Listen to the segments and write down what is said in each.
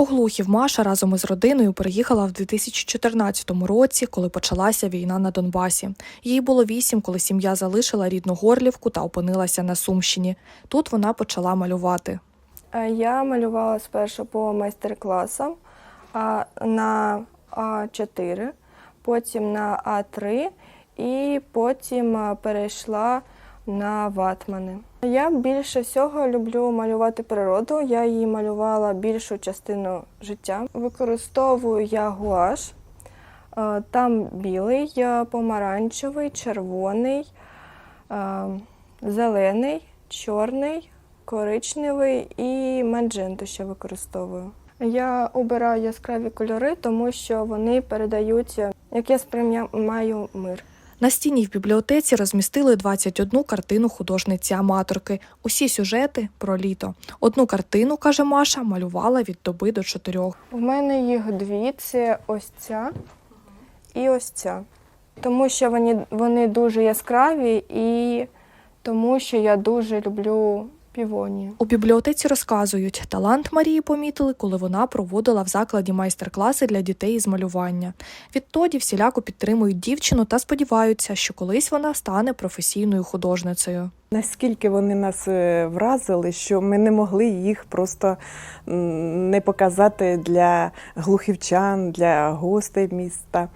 У Глухів Маша разом із родиною переїхала в 2014 році, коли почалася війна на Донбасі. Їй було вісім, коли сім'я залишила рідну Горлівку та опинилася на Сумщині. Тут вона почала малювати. Е, Я малювала спершу по майстер-класам на А4, потім на А3 і потім перейшла на ватмани. Я більше всього люблю малювати природу. Я її малювала більшу частину життя. Використовую я гуаш. Е, Там білий, помаранчевий, червоний, е, зелений, чорний, коричневий і мандженту ще використовую. Я обираю яскраві кольори, тому що вони передають, як я сприймаю мир. На стіні в бібліотеці розмістили 21 картину художниці-аматорки. Усі сюжети про літо. Одну картину, каже Маша, малювала від доби до чотирьох. У мене їх дві: це ось ця і ось ця. Тому що вони, вони дуже яскраві і тому що я дуже люблю півонію. У бібліотеці розказують, талант Марії помітили, коли вона проводила в закладі майстер-класи для дітей із малювання. Відтоді всіляко підтримують дівчину та сподіваються, що колись вона стане професійною художницею. Наскільки вони нас е, вразили, що ми не могли їх просто не показати для глухівчан, для гостей міста.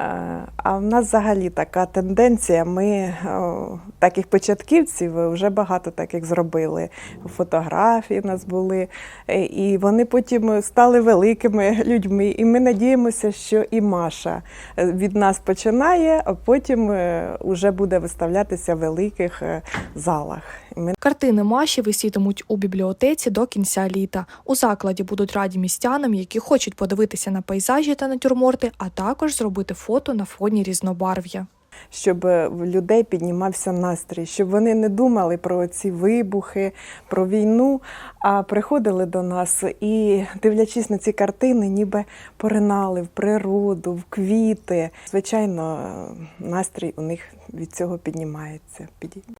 Е, А в нас взагалі така тенденція. Ми о, таких початківців вже багато таких зробили. Фотографії в нас були, е, і вони потім стали великими людьми. І ми надіємося, що і Маша е, від нас починає, а потім вже буде виставлятися в великих е, залах. Картини Маші висітимуть у бібліотеці до кінця літа. У закладі будуть раді містянам, які хочуть подивитися на пейзажі та натюрморти, а також зробити фото на фоні різнобарв'я. щоб е, в людей піднімався настрій, щоб вони не думали про ці вибухи, про війну, а приходили до нас і, дивлячись на ці картини, ніби поринали в природу, в квіти. Звичайно, настрій у них від цього піднімається.